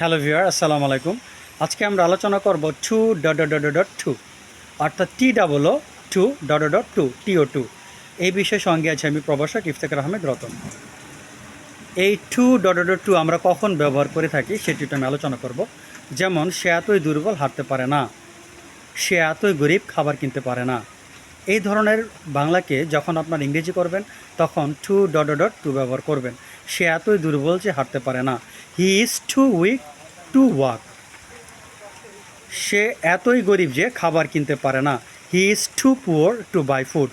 Hello viewer আসসালামু আলাইকুম আজকে আমরা আলোচনা করব too dot dot dot to অর্থাৎ T double O too dot dot to T O to এই বিষয়ে সঙ্গে আছে আমি প্রবাসক ইফতেখার আহমেদ রতন এই টু ডট ডট টু আমরা কখন ব্যবহার করে থাকি সেটি আমি আলোচনা করব যেমন সে এতই দুর্বল হাঁটতে পারে না সে এতই গরিব খাবার কিনতে পারে না এই ধরনের বাংলাকে যখন আপনার ইংরেজি করবেন তখন টু ডট ডট টু ব্যবহার করবেন সে এতই দুর্বল যে হাঁটতে পারে না। He is too weak to walk সে এতই গরিব যে খাবার কিনতে পারে না। He is too poor to buy food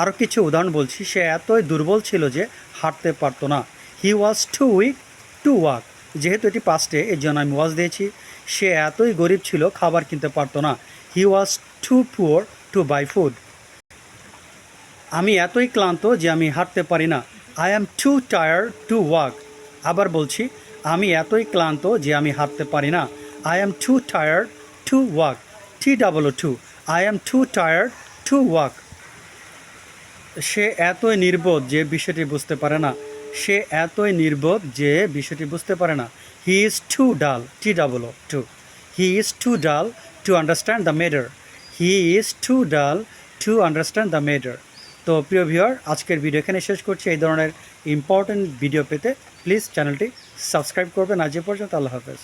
আরও কিছু উদাহরণ বলছি, সে এতই দুর্বল ছিল যে হাঁটতে পারতো না। He was too weak to walk যেহেতু এটি পাস্টে এর জন্য আমি ওয়াজ দিয়েছি। সে এতই গরিব ছিল, খাবার কিনতে পারতো না। He was too poor to buy food আমি এতই ক্লান্ত যে আমি হাঁটতে পারি না। I am too tire to walk আবার বলছি, আমি এতই ক্লান্ত যে আমি হাঁটতে পারি না। I am too tire to walk T double too I am too tire to walk সে এতই নির্বোধ যে বিষয়টি বুঝতে পারে না। সে এতই নির্বোধ যে বিষয়টি বুঝতে পারে না। He is too dull T double too he is too dull to understand the matter he is too dull to understand the matter তো প্রিয় ভিউয়ার, আজকের ভিডিও এখানে শেষ করছি। এই ধরনের ইম্পর্টেন্ট ভিডিও পেতে প্লিজ চ্যানেলটি সাবস্ক্রাইব করবেন। আজ পর্যন্ত আল্লাহ হাফেজ।